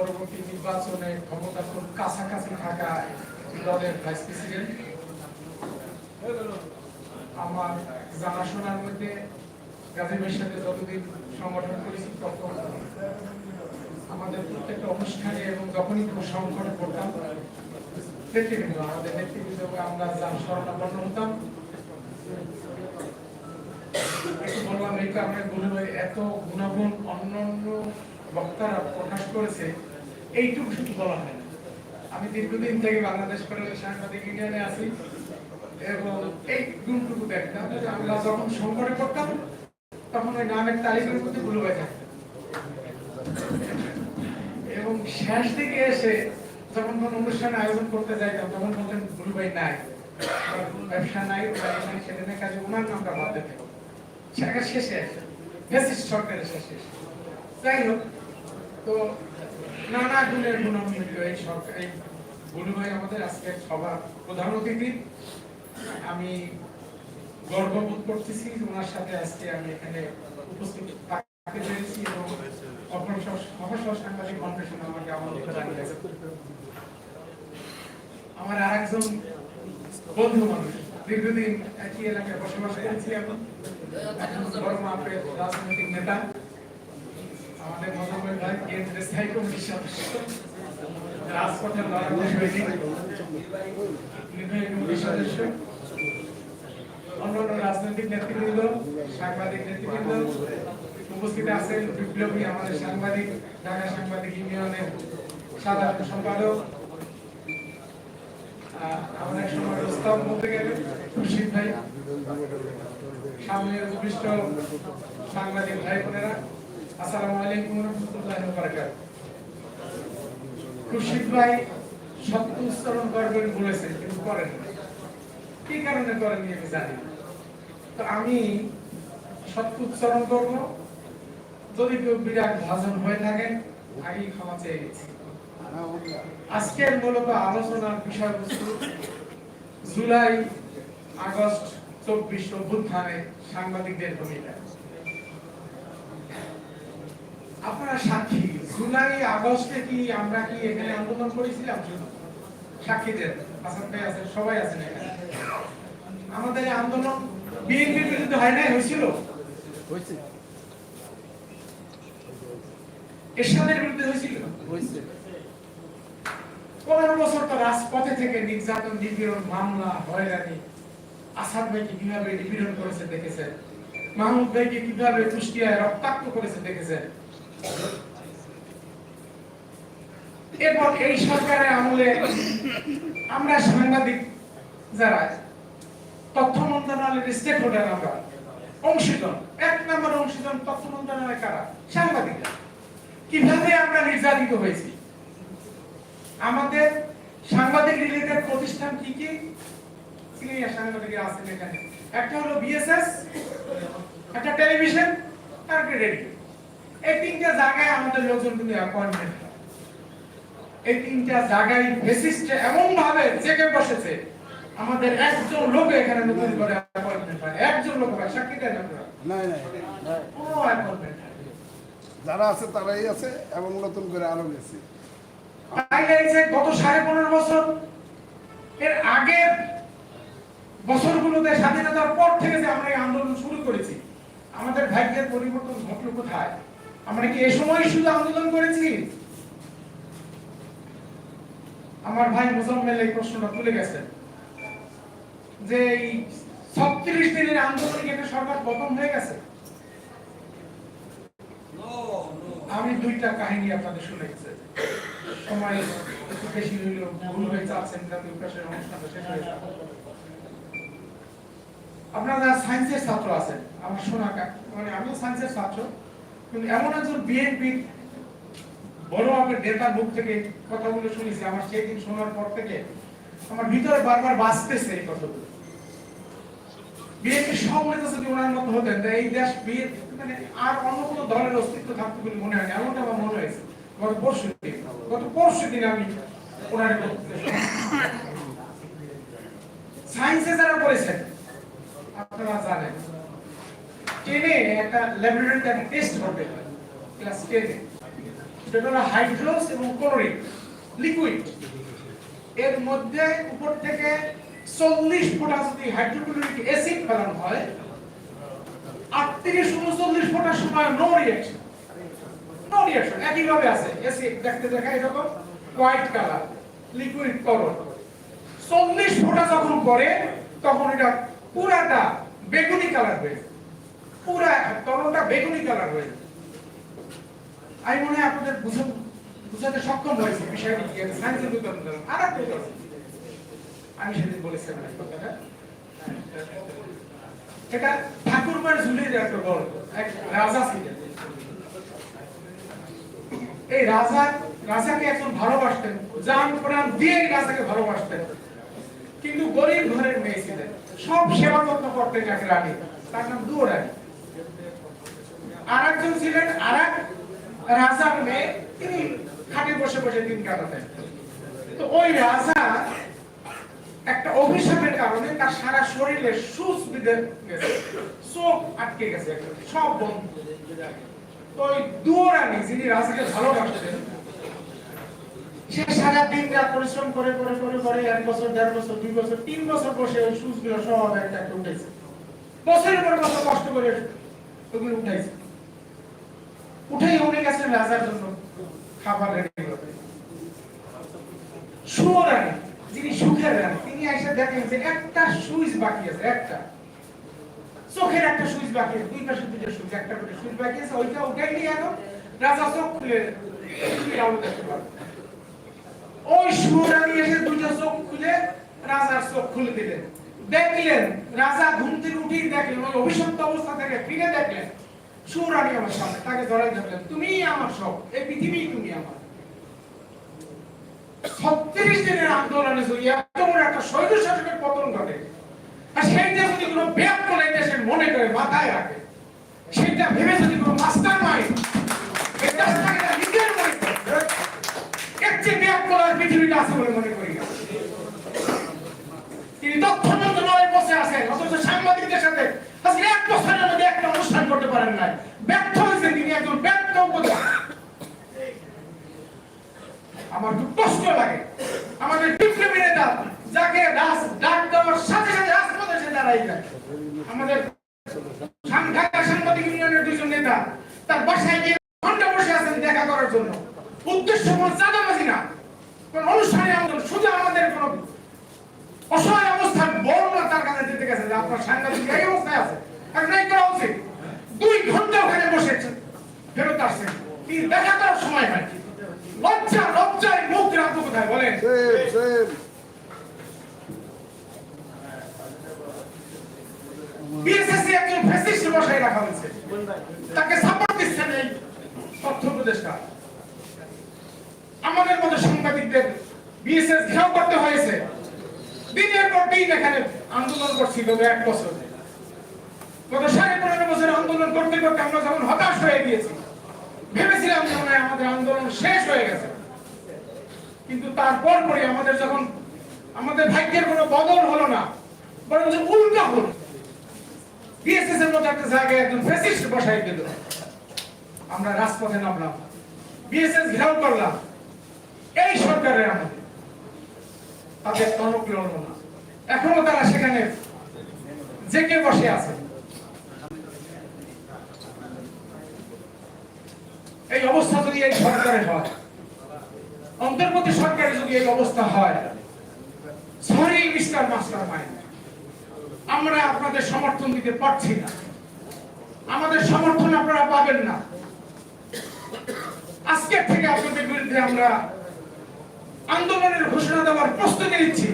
পরবর্তী নির্বাচনে ক্ষমতা খুব কাছাকাছি থাকা দলের ভাইস প্রেসিডেন্ট। আমার জানাশোনার মধ্যে গাজীবের সাথে যতদিন সংগঠন করেছি, তখন আমাদের প্রত্যেকটা অনুষ্ঠানে এবং যখনই কোনো সংকটে পড়তাম নেতৃবৃন্দ, আমাদের নেতৃবৃন্দ আমরা যার শরণাপন্ন হতাম বললাম, এই কারণে গুণের এত গুণাগুণ অন্যান্য বক্তারা প্রকাশ করেছে এইটুকু শুধু বলা হয় আমি দীর্ঘদিন থেকে বাংলাদেশ কলেজের সাংবাদিক ইউনিয়নে আছি এবং এই গুণটুকু দেখতাম আমরা যখন সংকটে পড়তাম, তখন ওই নামের তালিকার মধ্যে ভুলে হয়ে থাকতাম এবং শেষ দিকে এসে যখন কোন অনুষ্ঠান আয়োজন করতে যাইতাম, তখন বলতেন গুরু ভাই নাই ব্যবসা নাই সেখানে কাজে ওনার নামটা বাদ দিতে। সেটা শেষে ফ্যাসিস্ট সরকারের শেষে। যাই হোক, তো নানা গুণের গুণান্বিত এই সরকার, এই গুরু ভাই আমাদের আজকের সবার প্রধান অতিথি। আমি গর্ববোধ করতেছি, ওনার সাথে আজকে আমি এখানে উপস্থিত থাকতে পেরেছি এবং অপরসর সাংবাদিক ফাউন্ডেশন আমাকে আমন্ত্রিত জানিয়েছে আমার আরেকজন বন্ধু মানুষ, দীর্ঘদিন একই এলাকায় বসবাস করেছি এখন বড় রাজনৈতিক নেতা। আমাদের মজামের ভাই কেন্দ্রের স্থায়ী কমিটির রাজপথের লড়াই অন্যান্য রাজনৈতিক নেতৃবৃন্দ, সাংবাদিক নেতৃবৃন্দ উপস্থিত আছেন। বিপ্লবী আমাদের সাংবাদিক, ঢাকা সাংবাদিক ইউনিয়নের সাধারণ সম্পাদক। আমাদের সময় রোস্তাম বলতে গেলে খুরশিদ ভাই, সামনের উপৃষ্ট সাংবাদিক ভাই বোনেরা। আমি জানি। তো আমি উচ্চারণ করব। যদি কেউ বিরাট ভাজন হয়ে থাকেন, আগেই ক্ষমা চেয়ে গেছি। আজকের মূলত আলোচনার বিষয়বস্তু জুলাই আগস্ট চব্বিশ অভ্যুত্থানে সাংবাদিকদের ভূমিকা। সাক্ষী। জুলাই আগস্টে কি আমরা কি এখানে আন্দোলন করেছিলাম? সাক্ষীদের আসাদ ভাই আছেন সবাই আছেন এখানে। আমাদের আন্দোলন বিএনপির বিরুদ্ধে হয় নাই হয়েছিল? এরশাদের বিরুদ্ধে হয়েছিল? পনেরো বছর তো রাজপথে থেকে নির্যাতন নিপীড়ন মামলা হয়রানি। আসাদ ভাইকে কীভাবে নিপীড়ন করেছে দেখেছেন? মাহমুদ ভাইকে কীভাবে কুষ্টিয়ায় রক্তাক্ত করেছে দেখেছেন? এরপর এই সরকারের আমলে আমরা সাংবাদিক যারা তথ্য মন্ত্রণালয়ের স্টেক হোল্ডার আমরা অংশীজন এক নম্বর অংশীজন তথ্য মন্ত্রণালয় কারা? সাংবাদিকরা। কীভাবে আমরা নির্যাতিত হয়েছি? আমাদের সাংবাদিক রিলেটেড প্রতিষ্ঠান কি কি? সিনিয়র সাংবাদিক আছেন এখানে। একটা হলো বিএসএস একটা টেলিভিশন আর রেডিও। এই তিনটা জায়গায় আমাদের লোকজন কিন্তু অ্যাপয়েন্টমেন্ট এই তিনটা জায়গায় ফেসিস্ট এমন ভাবে জেগে বসেছে আমাদের একজন লোক এখানে নতুন করে অ্যাপয়েন্টমেন্ট হয়। একজন লোক হয় সাক্ষী নাই নাই। কোনো অ্যাপয়েন্টমেন্ট যারা আছে তারাই আছে এবং নতুন করে আরও গেছে হাইলাইটসে গত সাড়ে পনেরো বছর এর আগের বছরগুলোতে স্বাধীনতার পর থেকে যে আমরা এই আন্দোলন শুরু করেছি আমাদের ভাগ্যের পরিবর্তন ঘটলো কোথায়? আমরা কি এ সময় শুধু আন্দোলন করেছি? আমার ভাই মুজাম্মেল এই প্রশ্নটা তুলে গেছেন যে এই ছত্রিশ দিনের আন্দোলনে কি একটা সরকার পতন হয়ে গেছে? আমি দুইটা কাহিনী আপনাদের শুনে গেছে। সময় একটু বেশি হইলেও ভুল হয়ে যাচ্ছেন জাতীয় প্রকাশের অনুষ্ঠানটা শেষ হয়ে আপনারা সায়েন্সের ছাত্র আছেন, আমার শোনা মানে আমিও সায়েন্সের ছাত্র কিন্তু এমন একজন বিএনপি বড় মাপের নেতার মুখ থেকে কথাগুলো শুনেছি, আমার সেই দিন শোনার পর থেকে আমার ভিতরে বারবার বাঁচতেছে এই কথাগুলো। বিএনপি সব নেতা যদি ওনার মতো হতেন এই দেশ মানে আর অন্য কোনো দলের অস্তিত্ব থাকতো বলে মনে হয় এমনটা আমার মনে হয়েছে। গত পরশু দিন, গত পরশু দিন আমি ওনার সায়েন্সে যারা করেছেন আপনারা জানেন টেনে একটা ল্যাবরেটরিতে একটা টেস্ট হবে ক্লাস টেনে সেটা হলো হাইড্রোস এবং ক্লোরিন লিকুইড এর মধ্যে উপর থেকে চল্লিশ ফোঁটা যদি হাইড্রোক্লোরিক অ্যাসিড ফেলানো হয়, আটত্রিশ উনচল্লিশ ফোঁটার সময় নো রিয়াকশন নো রিয়াকশন একইভাবে আছে। অ্যাসিড দেখতে দেখা এরকম হোয়াইট কালার লিকুইড তরল চল্লিশ ফোঁটা যখন পরে তখন এটা পুরাটা বেগুনি কালার হয়ে যায়। পুরা তরলটা বেগুনি কালার হয়ে। আমি মনে হয় আপনাদের বুঝে বুঝাতে সক্ষম হয়েছে, বিষয়টি আর একটা আমি সেদিন বলেছিলাম ঠাকুরমার ঝুলির একটা গল্প, এক রাজা ছিলেন। এই রাজা, রাজাকে একজন ভালোবাসতেন, জান প্রাণ দিয়ে রাজাকে ভালোবাসতেন। কিন্তু গরিব ঘরের মেয়ে ছিলেন। সব সেবা যত্ন করতেন এক রানী, তার নাম দুয়ো রানী আর একজন ছিলেন আর এক রাজার মেয়ে, তিনি খাটে বসে বসে দিন কাটাতেন। তো ওই রাজা একটা অভিশাপের কারণে তার সারা শরীরে সুচ বিঁধে গেছে। চোখ আটকে গেছে সব বন্ধ। তো ওই দুয়োরানি যিনি রাজাকে ভালোবাসতেন, সে সারা দিন রাত পরিশ্রম করে করে করে করে, এক বছর, দেড় বছর, দুই বছর, তিন বছর বসে ওই সুচগুলো সব একটা উঠেছে বছরের পর বছর কষ্ট করে ওগুলো উঠাইছে। উঠেই উনি গেছেন রাজার জন্য খাবার রেডি করতে সুরানি যিনি সুখের রানী, তিনি এসে দেখেন যে একটা সুইচ বাকি আছে, একটা। চোখের একটা সুইচ বাকি আছে, দুই পাশে দুইটা সুইচ, একটা করে সুইচ বাকি আছে, ওইটা উঠাই নিয়ে এখন রাজা চোখ খুলে ওই সুরানি এসে দুইটা চোখ খুলে রাজার চোখ খুলে দিলেন। দেখলেন, রাজা ঘুম থেকে উঠেই দেখলেন, ওই অভিশপ্ত অবস্থা থেকে ফিরে দেখলেন। সুরানি আমার সামনে তাকে ধরাই ধরলেন তুমিই আমার সব এই পৃথিবী তুমি আমার। ছত্রিশ দিনের আন্দোলনে যদি এত একটা স্বৈর শাসকের পতন ঘটে আর সেইটা যদি কোনো ব্যাপ করে দেশের মনে করে মাথায় রাখে সেটা ভেবে যদি কোনো মাস্টার মাইন্ড দেশটাকে নিজের মনে করে, এর চেয়ে ব্যাপ করার পৃথিবীটা আছে বলে মনে করি তিনি তথ্য মন্ত্রণালয়ে বসে আছেন অথচ সাংবাদিকদের সাথে আজকে এক বছরের মধ্যে একটা অনুষ্ঠান করতে পারেন নাই। ব্যর্থ হয়েছেন তিনি একজন ব্যর্থ আমার খুব কষ্ট লাগে। আমাদের বিপ্লবী নেতা যাকে রাস ডাক দেওয়ার সাথে সাথে রাজপথে এসে দাঁড়াই যায়। আমাদের সাং- সাংবাদিক ইউনিয়নের দুইজন নেতা, তার বাসায় গিয়ে ঘণ্টা বসে আছেন দেখা করার জন্য। উদ্দেশ্য না। কোন অনুষ্ঠানে আমাদের আমাদের অসহায় অবস্থান বর্ণনা তার কাছে দিতে গেছে যে আপনার সাংবাদিক এই অবস্থায় আছে। করা উচিত। দুই ঘণ্টা ওখানে বসেছেন ফেরত আসছেন তিনি দেখা করার সময় হয় লজ্জা লজ্জায় মুখ রাখব কোথায়? বলেন। বিএসএসসি একজন ফ্যাসিস্ট বসায় রাখা হয়েছে। তাকে সাপোর্ট দিচ্ছেন এই তথ্য উপদেষ্টা। আমাদের মতো সাংবাদিকদের বিএসএস ঘেরাও করতে হয়েছে। দিনের পর দিন এখানে আন্দোলন করছিল এক বছর। গত সাড়ে পনেরো বছর আন্দোলন করতে করতে আমরা যখন হতাশ হয়ে গিয়েছি, ভেবেছিলাম মনে হয় আমাদের আন্দোলন শেষ হয়ে গেছে। কিন্তু তারপর পরে আমাদের যখন আমাদের ভাগ্যের কোনো বদল হলো না, বরং উল্টা বিএসএস এর মতো একটা জায়গায় একজন বসাই দিল। আমরা রাজপথে নামলাম বিএসএস ঘেরাও করলাম, এই সরকারের আমাদের তাদের টনক লড়ল না। এখনও তারা সেখানে জেগে বসে আছে? এই অবস্থা যদি এই সরকারের হয় অন্তর্বর্তী সরকারের যদি এই অবস্থা হয় সরি মিস্টার মাস্টার মাইন্ড আমরা আপনাদের সমর্থন দিতে পারছি না। আমাদের সমর্থন আপনারা পাবেন না। আজকের থেকে আপনাদের বিরুদ্ধে আমরা আন্দোলনের ঘোষণা দেওয়ার প্রস্তুতি নিচ্ছি।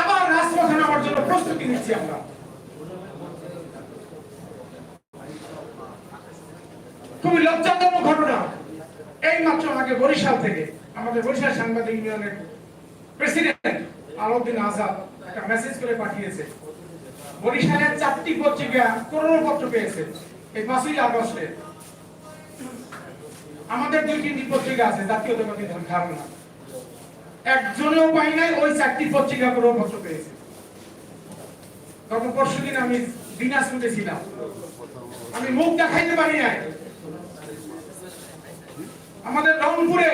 আবার রাজপথে নামার জন্য প্রস্তুতি নিচ্ছি আমরা। খুবই লজ্জাজনক ঘটনা। এই মাত্র আমাকে বরিশাল থেকে আমাদের বরিশাল সাংবাদিক ইউনিয়নের প্রেসিডেন্ট আলাউদ্দিন আজাদ একটা মেসেজ করে পাঠিয়েছে। বরিশালের চারটি পত্রিকা করোনা পত্র পেয়েছে, এই পাঁচই আগস্টে আমাদের দুই তিনটি পত্রিকা আছে জাতীয়তাবাদী দল ধারণা। একজনেও পাই নাই, ওই চারটি পত্রিকা করোনা পত্র পেয়েছে। গত পরশু দিন আমি দিনাজপুরে ছিলাম। আমি মুখ দেখাইতে পারি নাই। আমাদের রংপুরে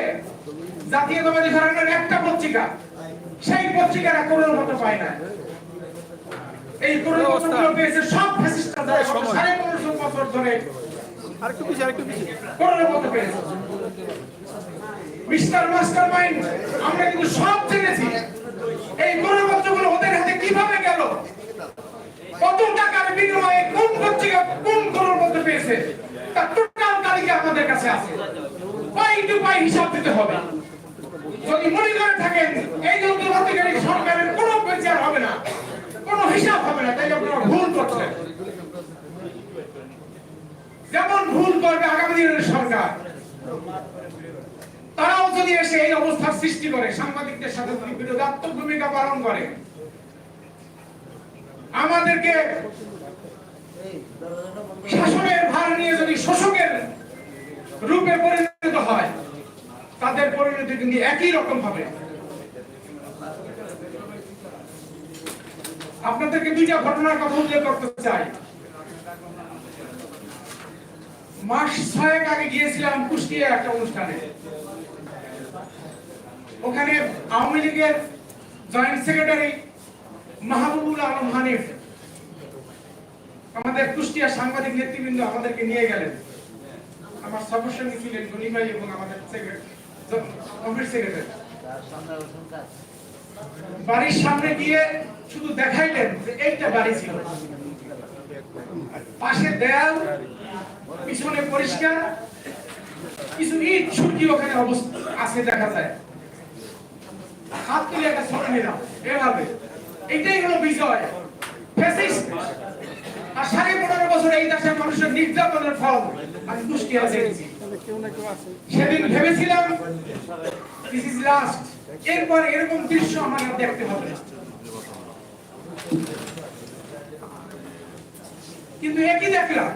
জাতীয়তাবাদী ঘরানার একটা পত্রিকা সেই পত্রিকারা করোনা মতো পায় না। এই করোনা পত্রগুলো পেয়েছে সব ফ্যাসিস্টরা যারা সাড়ে পনেরোশো বছর ধরে আরেকটু পিছিয়ে আরেকটু পিছিয়ে করোনা মতো পেয়েছে। মিস্টার মাস্টার মাইন্ড আমরা কিন্তু সব জেনেছি। এই করোনা ওদের হাতে কীভাবে গেল? কত টাকার বিনিময়ে কোন পত্রিকা কোন পেয়েছে? তার টোটাল তালিকা আমাদের কাছে আছে। পাই টু হিসাব দিতে হবে। যদি মনে করে থাকেন, এই যন্ত্রপাতিকারী সরকারের কোনো বিচার হবে না, কোনো হিসাব হবে না, তাই আপনারা ভুল করছেন। যেমন ভুল করবে আগামী দিনের সরকার, তারাও যদি এসে এই অবস্থার সৃষ্টি করে, সাংবাদিকদের সাথে যদি বিরোধাত্মক ভূমিকা পালন করে, আমাদেরকে শাসনের ভার নিয়ে যদি শোষকের রূপে পরিণত হয়। তাদের পরিণতি কিন্তু একই রকম হবে। আপনাদেরকে দুইটা ঘটনার কথা উল্লেখ করতে চাই। মাস ছয়েক আগে গিয়েছিলাম কুষ্টিয়া একটা অনুষ্ঠানে। ওখানে আওয়ামী লীগের জয়েন্ট সেক্রেটারি মাহবুবুল আলম হানিফ, আমাদের কুষ্টিয়া সাংবাদিক নেতৃবৃন্দ আমাদেরকে নিয়ে গেলেন। আমার সর্বসঙ্গী ছিলেন গনি ভাই এবং আমাদের কমিটি সেক্রেটারি বাড়ির সামনে গিয়ে শুধু দেখাইলেন যে এইটা বাড়ি ছিল। পাশে দেয়াল, পিছনে পরিষ্কার, কিছু ইট ছুটকি ওখানে অবস্থা আছে দেখা যায়। হাত তুলে একটা ছবি নিলাম, এভাবে। এটাই হলো বিজয়। ফ্যাসিস্ট। আর সাড়ে পনেরো বছর এই দেশের মানুষের নির্যাতনের ফল। সেদিন ভেবেছিলাম দিস ইজ লাস্ট এরপর এরকম দৃশ্য আমার আর দেখতে হবে কিন্তু একই দেখলাম?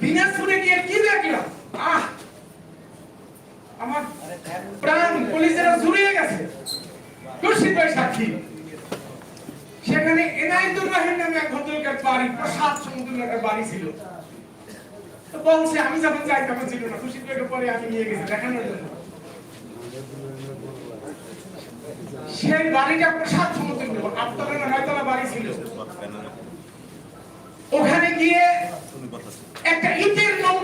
দিনাজপুরে গিয়ে কি দেখলাম? আহ! আমার প্রাণ পুলিশেরা জুড়িয়ে গেছে। খুশি সাক্ষী। সেখানে এনায়তুর রহিম নামে এক ভদ্রলোকের বাড়ি, প্রসাদ সমুদ্রের একটা বাড়ি ছিল। তো বলছে, আমি যখন যাই তখন ছিল না খুশি পেটে পরে আমি নিয়ে গেছি, দেখানোর জন্য। সেই বাড়িটা প্রসাদ সমুদ্র আটতলা না, নয়তলা বাড়ি ছিল। ওখানে গিয়ে একটা ইটের নমুনা